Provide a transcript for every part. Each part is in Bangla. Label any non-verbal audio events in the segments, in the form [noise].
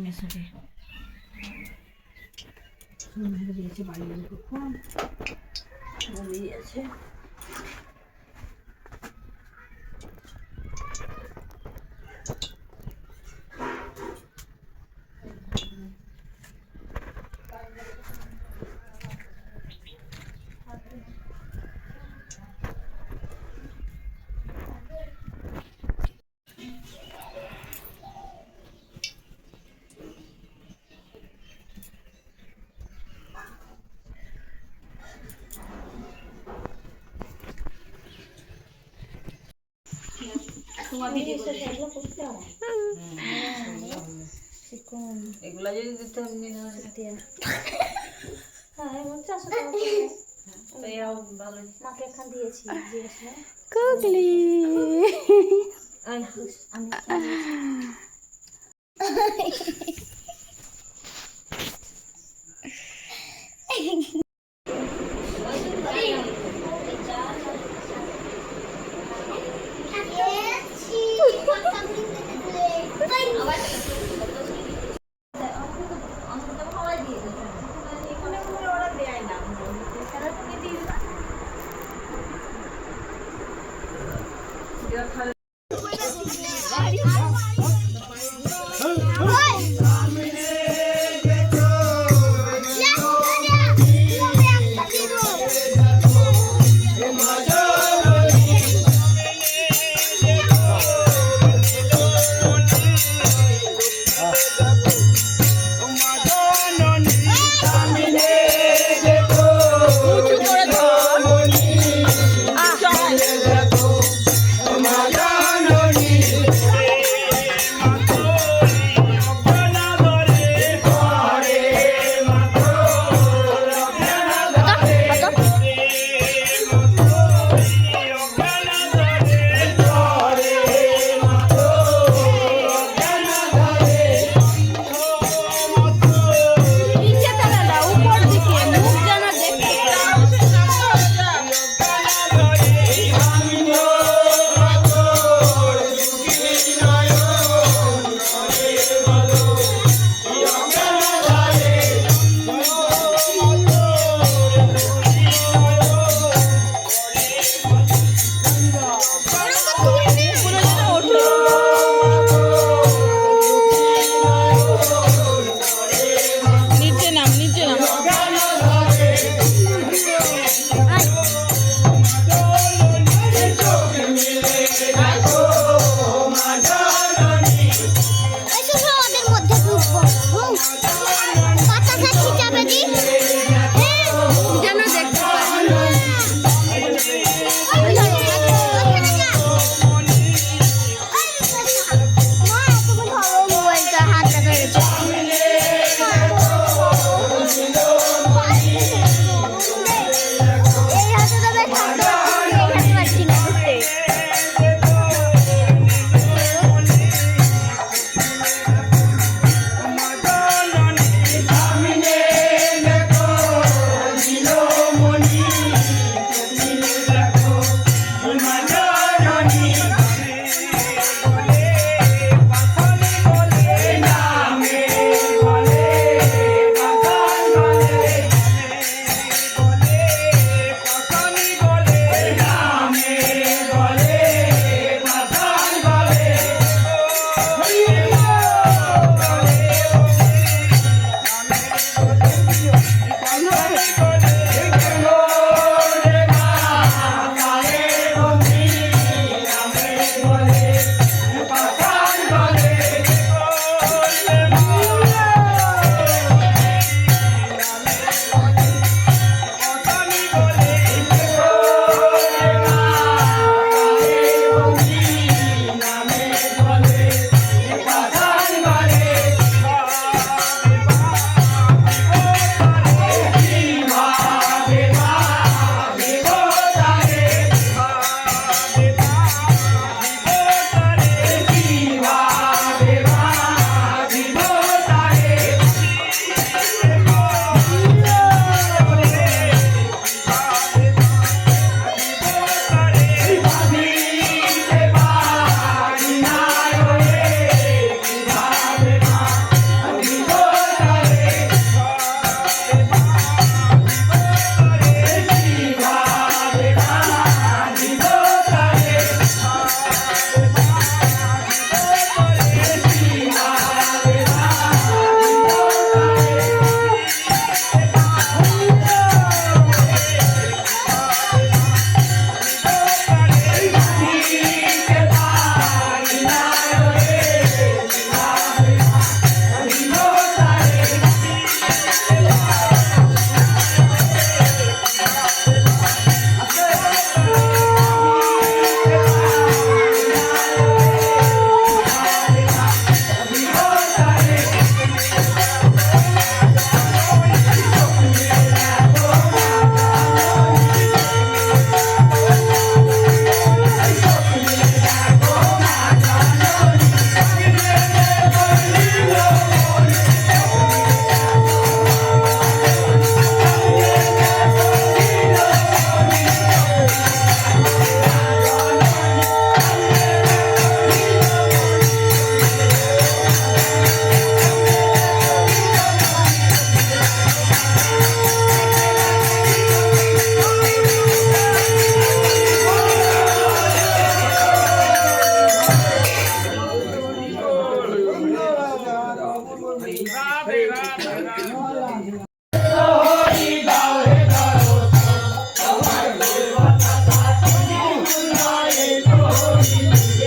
মেসোকে দিয়েছে বাড়ি আছে এগুলা যদি দিতে হবে মাকে [laughs] Hare amor.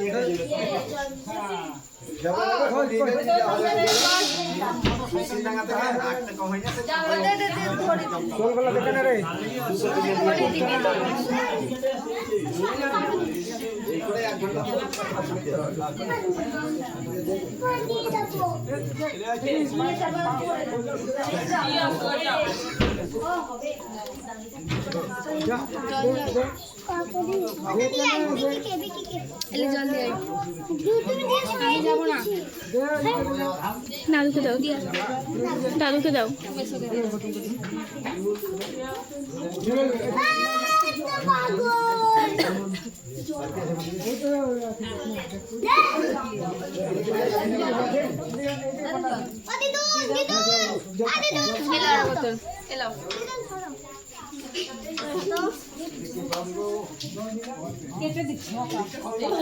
এখান দিয়েছি দিয়েছি না? কুগলি আমি দাদুকে দাও দাদুকে দাও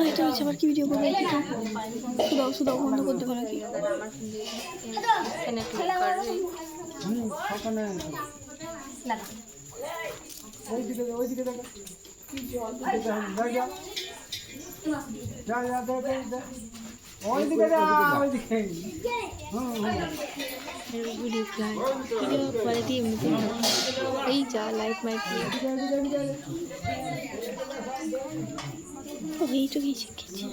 এটা হচ্ছে আবার কি ভিডিও করবে শুধাও শুধাও বন্ধ করতে পারো কি ভিডিও ভিডিও কোয়ালিটি এমনিতে এই যা লাইট মাইক ও এইটুকুই শিখেছি